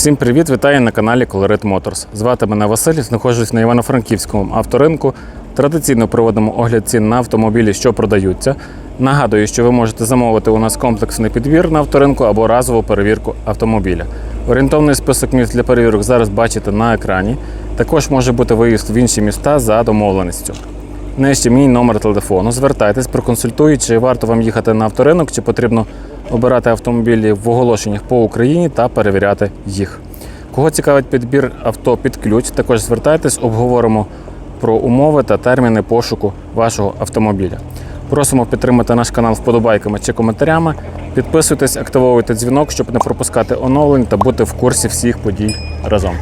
Всім привіт! Вітаю на каналі Colorit Motors. Звати мене Василь, знаходжусь на Івано-Франківському авторинку. Традиційно проводимо огляд цін на автомобілі, що продаються. Нагадую, що ви можете замовити у нас комплексний підбір на авторинку або разову перевірку автомобіля. Орієнтовний список міст для перевірок зараз бачите на екрані. Також може бути виїзд в інші міста за домовленістю. Нижче мій номер телефону. Звертайтесь, проконсультую, чи варто вам їхати на авторинок, чи потрібно обирати автомобілі в оголошеннях по Україні та перевіряти їх. Кого цікавить підбір авто під ключ, також звертайтесь, обговоримо про умови та терміни пошуку вашого автомобіля. Просимо підтримати наш канал вподобайками чи коментарями. Підписуйтесь, активовуйте дзвінок, щоб не пропускати оновлень та бути в курсі всіх подій разом.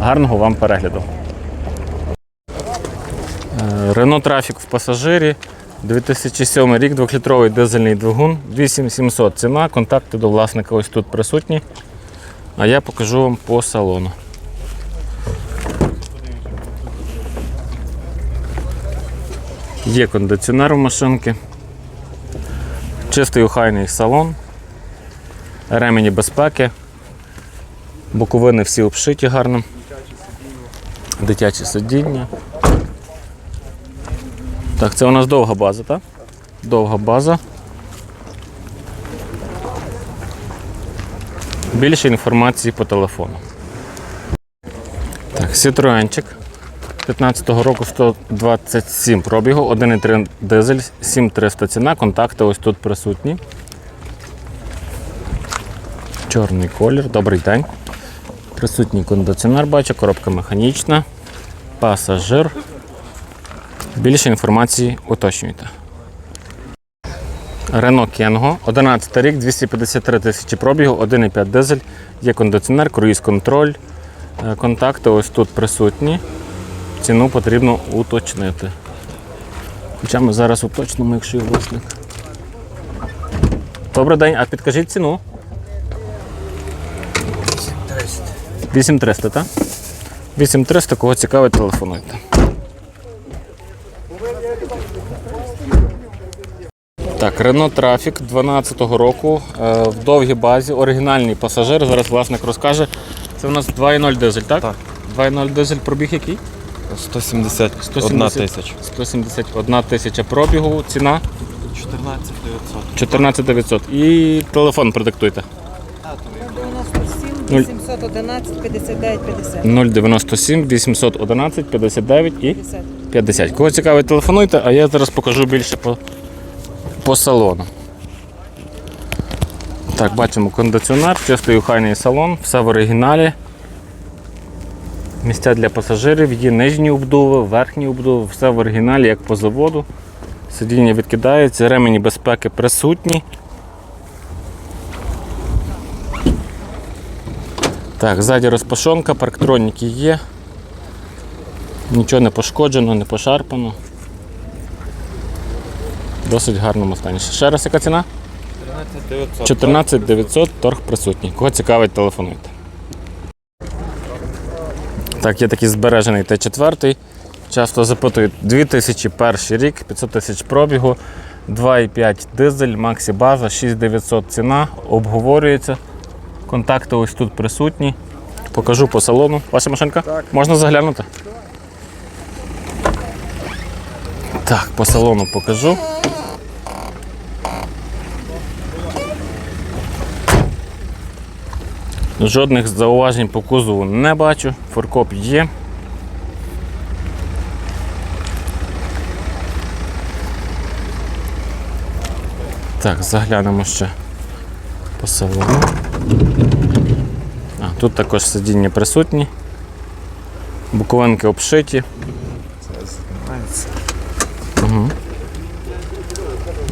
Гарного вам перегляду! Рено Трафік в пасажирі. 2007 рік, 2-літровий дизельний двигун, 8700 ціна, контакти до власника ось тут присутні. А я покажу вам по салону. Є кондиціонер у машинки, чистий охайний салон, ремені безпеки, боковини всі обшиті гарно, дитячі сидіння. Так, це у нас довга база, так? Довга база. Більше інформації по телефону. Так, Citroenчик 15-го року 127 пробігу, 1,3 дизель, 7300 ціна, контакти ось тут присутні. Чорний колір, добрий день. Присутній кондиціонер бачу, коробка механічна, пасажир. Більше інформації уточнюйте. Renault Kengo, 11 рік, 253 тисячі пробігу, 1,5 дизель, є кондиціонер, круїз-контроль. Е, Контакти ось тут присутні. Ціну потрібно уточнити. Хоча ми зараз уточнимо, якщо є власник. Добрий день, а підкажіть ціну. 8300, так? 8300, кого цікавить, телефонуйте. Так, Renault Traffic 12-го року е, в довгій базі, оригінальний пасажир. Зараз власник розкаже. Це у нас 2.0 дизель, так? Так. 2.0 дизель пробіг який? 171 170 тисяча. 171 тисяча пробігу, ціна 14 900. 14 900. І телефон продиктуйте. 97 811 59 50. 097 811 59 і 50. 50. Кого цікавить, телефонуйте, а я зараз покажу більше по, по салону. Так, бачимо кондиціонер, чистий охайний салон, все в оригіналі. Місця для пасажирів, є нижні обдуви, верхні обдуви, все в оригіналі, як по заводу. Сидіння відкидається, ремені безпеки присутні. Так, ззаді розпашонка, парктроніки є. Нічого не пошкоджено, не пошарпано. Досить гарному стані. Ще раз яка ціна? 14 900. 14 900, торг присутній. Кого цікавить, телефонуйте. Так, є такий збережений Т4. Часто запитують 2001 рік, 500 тисяч пробігу, 2,5 дизель, Максі база, 6900 ціна, обговорюється. Контакти ось тут присутні. Покажу по салону. Ваша машинка? Так. Можна заглянути? Так, по салону покажу. Жодних зауважень по кузову не бачу. Форкоп є. Так, заглянемо ще по салону. А, тут також сидіння присутні. Буковинки обшиті. Угу.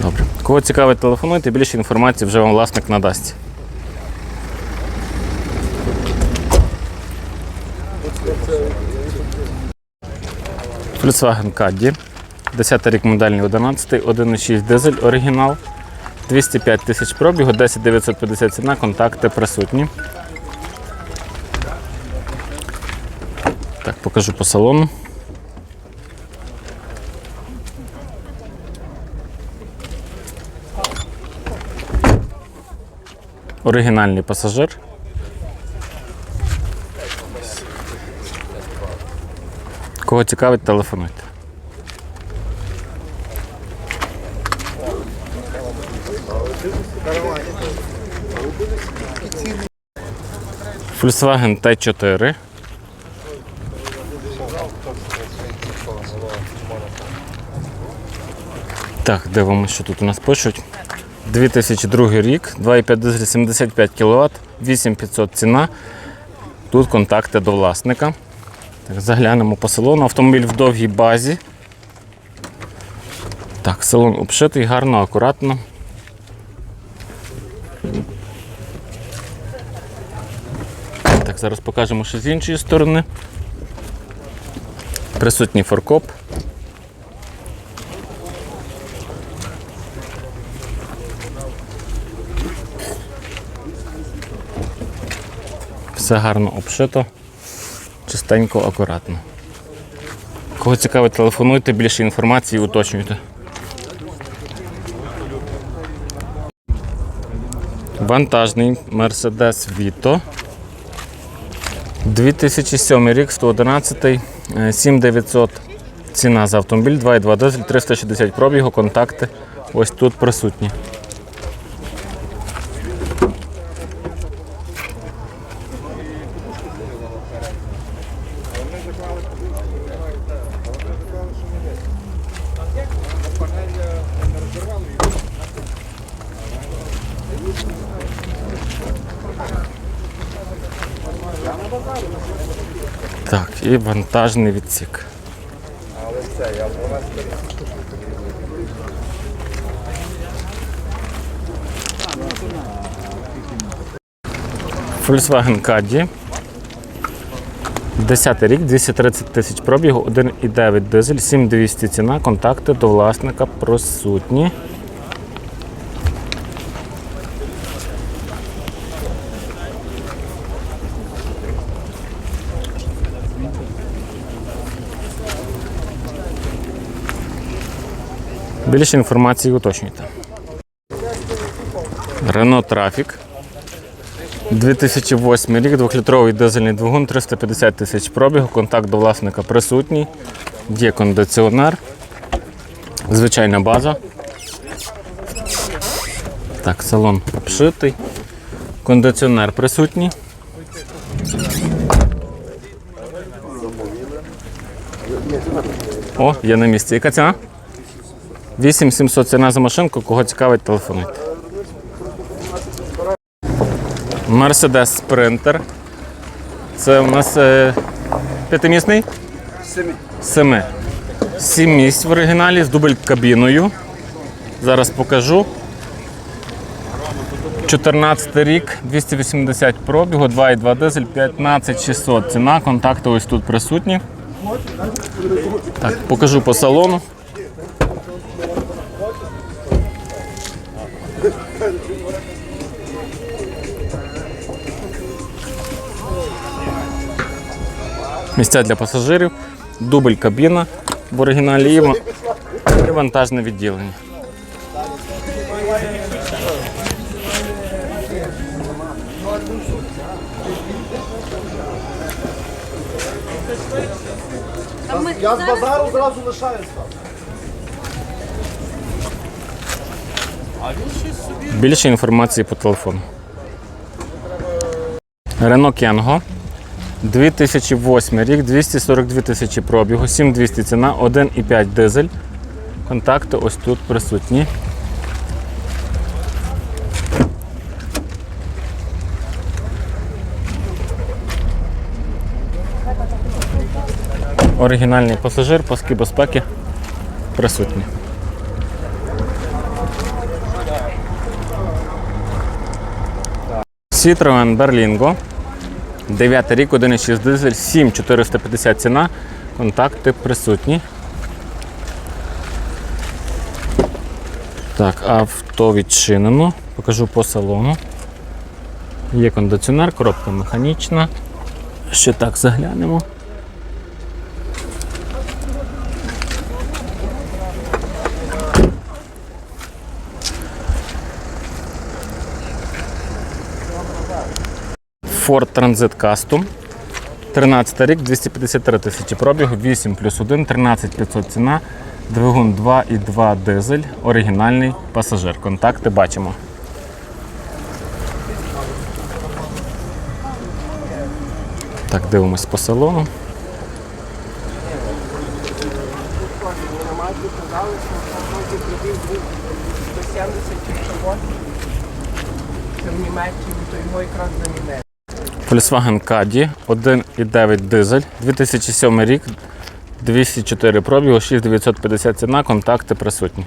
Добре. Кого цікавить, телефонуйте, більше інформації вже вам власник надасть. Volkswagen Caddy. 10 рік модельний 11, 1,6 дизель оригінал. 205 тисяч пробігу, 10 950 ціна, контакти присутні. Так, покажу по салону. Оригінальний пасажир. Кого цікавить, телефонуйте. Volkswagen T4. Так, дивимося, що тут у нас пишуть. 2002 рік, 2,5 дизель 75 кВт, 8500 ціна. Тут контакти до власника. Так, заглянемо по салону. Автомобіль в довгій базі. Так, салон обшитий, гарно, акуратно. Так, зараз покажемо, що з іншої сторони. Присутній форкоп. Все гарно обшито, чистенько, акуратно. Кого цікавить, телефонуйте, більше інформації уточнюйте. Вантажний Mercedes Vito. 2007 рік, 111, е, 7900 ціна за автомобіль, 2,2 дизель, 360 пробігу, контакти ось тут присутні. Так, і вантажний відсік. Volkswagen Caddy. 10 рік, 230 тисяч пробігу, 1,9 дизель, 7200 ціна, контакти до власника присутні. Більше інформації уточнюйте. Renault Trafic. 2008 рік, 2-літровий дизельний двигун, 350 тисяч пробігу, контакт до власника присутній, є кондиціонер, звичайна база. Так, салон обшитий, кондиціонер присутній. О, є на місці. Яка ціна? 8700 ціна за машинку, кого цікавить, телефонуйте. Mercedes Sprinter. Це у нас е, п'ятимісний? Семи. Семи. Сім місць в оригіналі з дубль кабіною. Зараз покажу. 14 рік, 280 пробігу, 2,2 дизель, 15600 ціна. Контакти ось тут присутні. Так, покажу по салону. Місця для пасажирів, дубль кабіна в оригіналі і вантажне відділення. Я з базару зразу лишаюся. Більше інформації по телефону. Renault Kangoo. 2008 рік, 242 тисячі пробігу, 7200 ціна, 1,5 дизель. Контакти ось тут присутні. Оригінальний пасажир, паски безпеки присутні. Citroen Berlingo. 9 рік, 1,6 дизель, 7450 ціна. Контакти присутні. Так, авто відчинено. Покажу по салону. Є кондиціонер, коробка механічна. Ще так заглянемо. Ford Transit Custom. 13 рік, 253 тисячі пробігу, 8 плюс 1, 13 500 ціна, двигун 2,2 дизель, оригінальний пасажир. Контакти бачимо. Так, дивимось по салону. Це в Німеччині, то його якраз замінили. Volkswagen Caddy 1,9 дизель, 2007 рік, 204 пробігу, 6950 ціна, контакти присутні.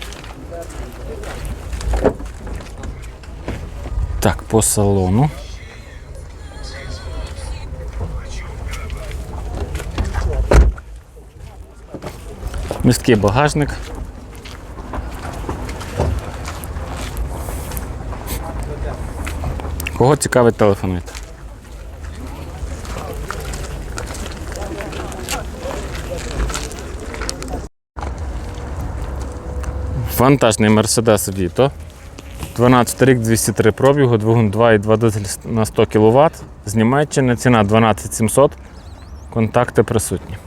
Так, по салону. Місткий багажник. Кого цікавить телефонуйте. Вантажний Mercedes Vito. 12 рік, 203 пробігу, двигун 2,2 дизель на 100 кВт. З Німеччини ціна 12 700. Контакти присутні.